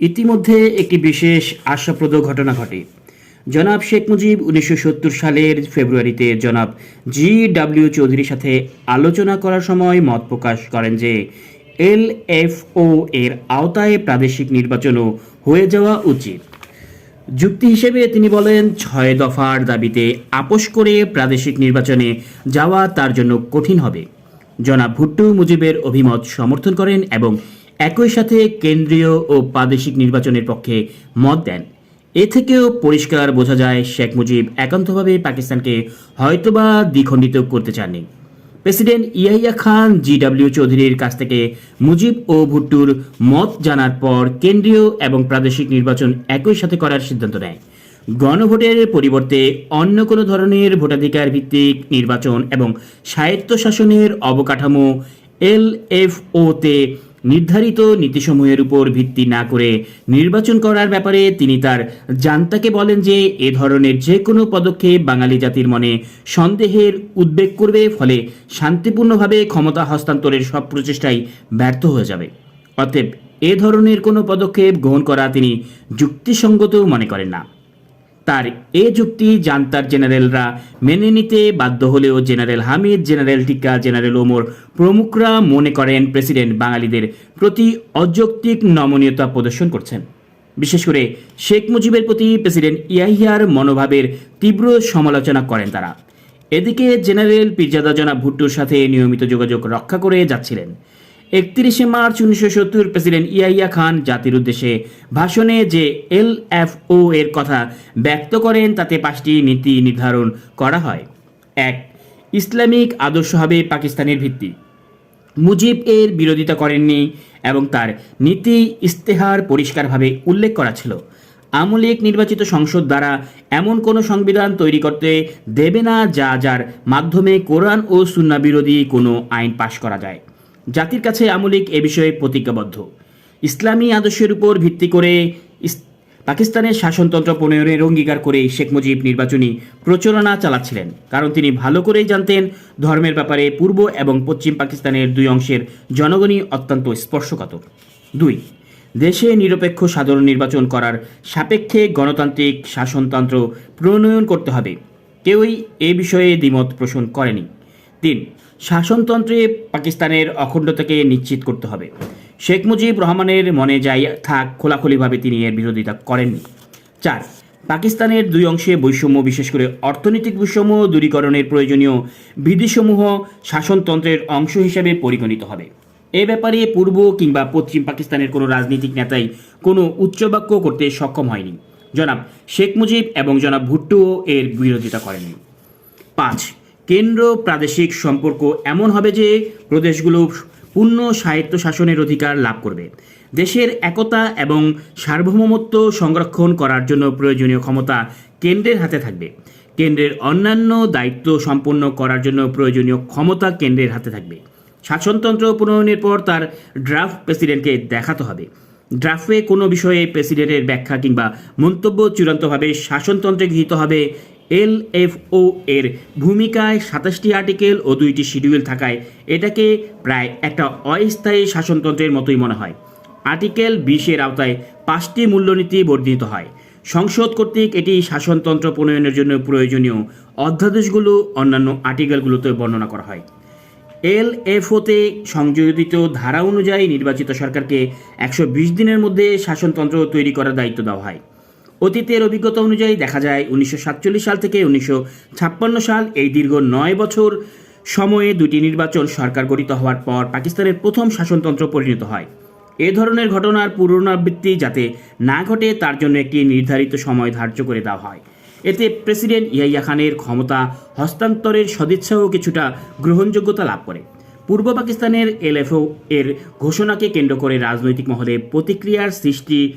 ইতিমধ্যে একটি বিশেষ আশাপ্রদ ঘটনা ঘটে। জনাব শেখ মুজিব উনিশশো সত্তর সালের ফেব্রুয়ারিতে জনাব জি ডাব্লিউ চৌধুরীর সাথে আলোচনা করার সময় মত প্রকাশ করেন যে, এল এফ ও এর আওতায় প্রাদেশিক নির্বাচনও হয়ে যাওয়া উচিত। যুক্তি হিসেবে তিনি বলেন, ছয় দফার দাবিতে আপোষ করে প্রাদেশিক নির্বাচনে যাওয়া তার জন্য কঠিন হবে। জনাব ভুট্টু মুজিবের অভিমত সমর্থন করেন এবং একই সাথে কেন্দ্রীয় ও প্রাদেশিক নির্বাচনের পক্ষে মত দেন। এ থেকেও পরিষ্কার বোঝা যায়, শেখ মুজিব একান্তভাবে পাকিস্তানকে হয়তোবা দ্বিখণ্ডিত করতে চাননি। President Yahya Khan G W চৌধুরীর কাছ থেকে মুজিব ও ভুট্টুর মত জানার পর কেন্দ্রীয় এবং প্রাদেশিক নির্বাচন একই সাথে করার সিদ্ধান্ত নেয়। গণভোটের পরিবর্তে অন্য কোনো ধরনের ভোটাধিকার ভিত্তিক নির্বাচন এবং স্বায়ত্তশাসনের অবকাঠামো এল এফ ওতে নির্ধারিত নীতিসমূহের উপর ভিত্তি না করে নির্বাচন করার ব্যাপারে তিনি তার জান্তাকে বলেন যে এ ধরনের যে কোনো পদক্ষেপ বাঙালি জাতির মনে সন্দেহের উদ্বেগ করবে, ফলে শান্তিপূর্ণভাবে ক্ষমতা হস্তান্তরের সব প্রচেষ্টাই ব্যর্থ হয়ে যাবে। অতএব এ ধরনের কোনো পদক্ষেপ গ্রহণ করা তিনি যুক্তিসঙ্গত মনে করেন না। তার এ যুক্তি জান্তার জেনারেলরা মেনে নিতে বাধ্য হলেও general Hamid, general Tikka, general Omar প্রমুখরা মনে করেন প্রেসিডেন্ট বাঙালিদের প্রতি অযৌক্তিক নমনীয়তা প্রদর্শন করছেন। বিশেষ করে শেখ মুজিবের প্রতি প্রেসিডেন্ট ইয়াহিয়ার মনোভাবের তীব্র সমালোচনা করেন তারা। এদিকে জেনারেল পিরজাদা জনাব ভুট্টোর সাথে নিয়মিত যোগাযোগ রক্ষা করে যাচ্ছিলেন। একত্রিশে মার্চ উনিশশো সত্তর প্রেসিডেন্ট ইয়াইয়া খান জাতির উদ্দেশ্যে ভাষণে যে এল এফ ও এর কথা ব্যক্ত করেন, তাতে পাঁচটি নীতি নির্ধারণ করা হয়। এক, ইসলামিক আদর্শ হবে পাকিস্তানের ভিত্তি। মুজিব এর বিরোধিতা করেননি এবং তার নীতি ইস্তেহার পরিষ্কারভাবে উল্লেখ করা ছিল। আমলিক নির্বাচিত সংসদ দ্বারা এমন কোনো সংবিধান তৈরি করতে দেবে না যা যার মাধ্যমে কোরআন ও সুন্না বিরোধী কোনো আইন পাশ করা যায়। জাতির কাছে আমলিক এ বিষয়ে প্রতিজ্ঞাবদ্ধ। ইসলামী আদর্শের উপর ভিত্তি করে পাকিস্তানের শাসনতন্ত্র প্রণয়নের অঙ্গীকার করে শেখ মুজিব নির্বাচনী প্রচারণা চালাচ্ছিলেন, কারণ তিনি ভালো করেই জানতেন ধর্মের ব্যাপারে পূর্ব এবং পশ্চিম পাকিস্তানের দুই অংশের জনগণই অত্যন্ত স্পর্শকাতর। দুই, দেশে নিরপেক্ষ সাধারণ নির্বাচন করার সাপেক্ষে গণতান্ত্রিক শাসনতন্ত্র প্রণয়ন করতে হবে। কেউই এ বিষয়ে দ্বিমত পোষণ করেনি। তিন শাসনতন্ত্রে পাকিস্তানের অখণ্ডতাকে নিশ্চিত করতে হবে। শেখ মুজিব রহমানের মনে যাই থাক, খোলাখুলিভাবে তিনি এর বিরোধিতা করেননি। চার, পাকিস্তানের দুই অংশে বৈষম্য, বিশেষ করে অর্থনৈতিক বৈষম্য দূরীকরণের প্রয়োজনীয় বিধিসমূহ শাসনতন্ত্রের অংশ হিসেবে পরিগণিত হবে। এ ব্যাপারে পূর্ব কিংবা পশ্চিম পাকিস্তানের কোনো রাজনৈতিক নেতাই কোনো উচ্চবাক্য করতে সক্ষম হয়নি। জনাব শেখ মুজিব এবং জনাব ভুট্টোও এর বিরোধিতা করেননি। পাঁচ কেন্দ্র প্রাদেশিক সম্পর্ক এমন হবে যে প্রদেশগুলো পূর্ণ স্বায়ত্ত শাসনের অধিকার লাভ করবে। দেশের একতা এবং সার্বভৌমত্ব সংরক্ষণ করার জন্য প্রয়োজনীয় ক্ষমতা কেন্দ্রের হাতে থাকবে। কেন্দ্রের অন্যান্য দায়িত্ব সম্পন্ন করার জন্য প্রয়োজনীয় ক্ষমতা কেন্দ্রের হাতে থাকবে। শাসনতন্ত্র প্রণয়নের পর তার ড্রাফট প্রেসিডেন্টকে দেখাতে হবে। ড্রাফটে কোনো বিষয়ে প্রেসিডেন্টের ব্যাখ্যা কিংবা মন্তব্য চূড়ান্তভাবে শাসনতন্ত্রে গৃহীত হবে এল এফ ও এর ভূমিকায় সাতাশটি আর্টিকেল ও দুইটি শিডিউল থাকায় এটাকে প্রায় একটা অস্থায়ী শাসনতন্ত্রের মতোই মনে হয়। আর্টিকেল বিশের আওতায় পাঁচটি মূল্যনীতি বর্ধিত হয়। সংসদ কর্তৃক এটি শাসনতন্ত্র প্রণয়নের জন্য প্রয়োজনীয় অধ্যাদেশগুলো অন্যান্য আর্টিকেলগুলোতে বর্ণনা করা হয়। এল এফওতে সংযোজিত ধারা অনুযায়ী নির্বাচিত সরকারকে একশো বিশ দিনের মধ্যে শাসনতন্ত্র তৈরি করার দায়িত্ব দেওয়া হয়। অতীতের অভিজ্ঞতা অনুযায়ী দেখা যায় উনিশশো সাতচল্লিশ সাল থেকে উনিশশো ছাপ্পান্ন সাল এই দীর্ঘ নয় বছর সময়ে দুটি নির্বাচন সরকার গঠিত হওয়ার পর পাকিস্তানের প্রথম শাসনতন্ত্র পরিণত হয়। এ ধরনের ঘটনার পুনরাবৃত্তি যাতে না ঘটে, তার জন্য একটি নির্ধারিত সময় ধার্য করে দেওয়া হয়। এতে প্রেসিডেন্ট ইয়াইয়া খানের ক্ষমতা হস্তান্তরের সদিচ্ছাও কিছুটা গ্রহণযোগ্যতা লাভ করে। পূর্ব পাকিস্তানের এলএফও এর ঘোষণাকে কেন্দ্র করে রাজনৈতিক মহলে প্রতিক্রিয়ার সৃষ্টি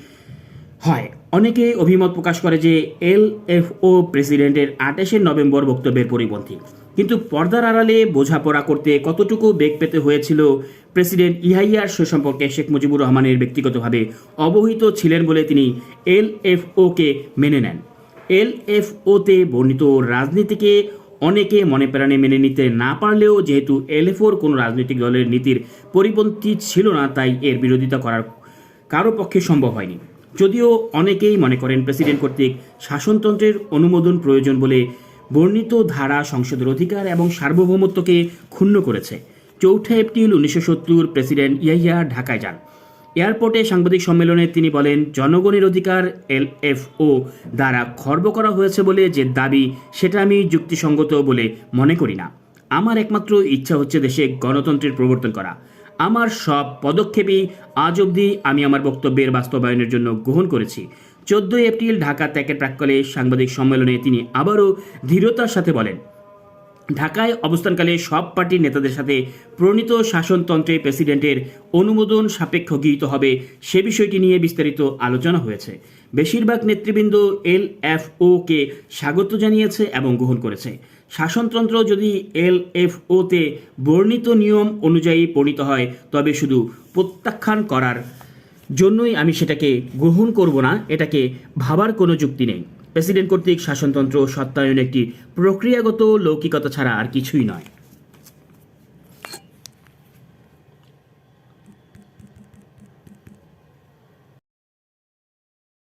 হয়। অনেকে অভিমত প্রকাশ করে যে এল এফ ও প্রেসিডেন্টের আঠাশে নভেম্বর বক্তব্যের পরিপন্থী। কিন্তু পর্দার আড়ালে বোঝাপড়া করতে কতটুকু বেগ পেতে হয়েছিল প্রেসিডেন্ট ইহাইয়ার সে সম্পর্কে শেখ মুজিবুর রহমানের ব্যক্তিগতভাবে অবহিত ছিলেন বলে তিনি এল এফ ওকে মেনে নেন। এল এফ ওতে বর্ণিত রাজনীতিকে অনেকে মনে প্রাণে মেনে নিতে না পারলেও যেহেতু এলএফওর কোনো রাজনৈতিক দলের নীতির পরিপন্থী ছিল না, তাই এর বিরোধিতা করার কারও পক্ষে সম্ভব হয়নি। যদিও অনেকেই মনে করেন প্রেসিডেন্ট কর্তৃক শাসনতন্ত্রের অনুমোদন প্রয়োজন বলে বর্ণিত ধারা সংসদের অধিকার এবং সার্বভৌমত্বকে ক্ষুণ্ণ করেছে। চৌঠা এপ্রিল উনিশশো সত্তর প্রেসিডেন্ট ইয়াহিয়া ঢাকায় যান। এয়ারপোর্টে সাংবাদিক সম্মেলনে তিনি বলেন, জনগণের অধিকার এল এলএফও দ্বারা খর্ব করা হয়েছে বলে যে দাবি, সেটা আমি যুক্তিসঙ্গত বলে মনে করি না। আমার একমাত্র ইচ্ছা হচ্ছে দেশে গণতন্ত্রের প্রবর্তন করা। আমার সব পদক্ষেপই আজ অবধি আমি আমার বক্তব্যের বাস্তবায়নের জন্য গ্রহণ করেছি। চোদ্দই এপ্রিল ঢাকা ত্যাগের প্রাক্কালে সাংবাদিক সম্মেলনে তিনি আবারও দৃঢ়তার সাথে বলেন, ঢাকায় অবস্থানকালে সব পার্টির নেতাদের সাথে প্রণীত শাসনতন্ত্রে প্রেসিডেন্টের অনুমোদন সাপেক্ষ গৃহীত হবে সে বিষয়টি নিয়ে বিস্তারিত আলোচনা হয়েছে। বেশিরভাগ নেতৃবৃন্দ এল এফ কে স্বাগত জানিয়েছে এবং গ্রহণ করেছে। শাসনতন্ত্র যদি এল এফ ওতে বর্ণিত নিয়ম অনুযায়ী পরিণত হয়, তবে শুধু প্রত্যাখ্যান করার জন্যই আমি সেটাকে গ্রহণ করব না, এটাকে ভাবার কোনো যুক্তি নেই। প্রেসিডেন্ট কর্তৃক শাসনতন্ত্র সত্যায়ন একটি প্রক্রিয়াগত লৌকিকতা ছাড়া আর কিছুই নয়।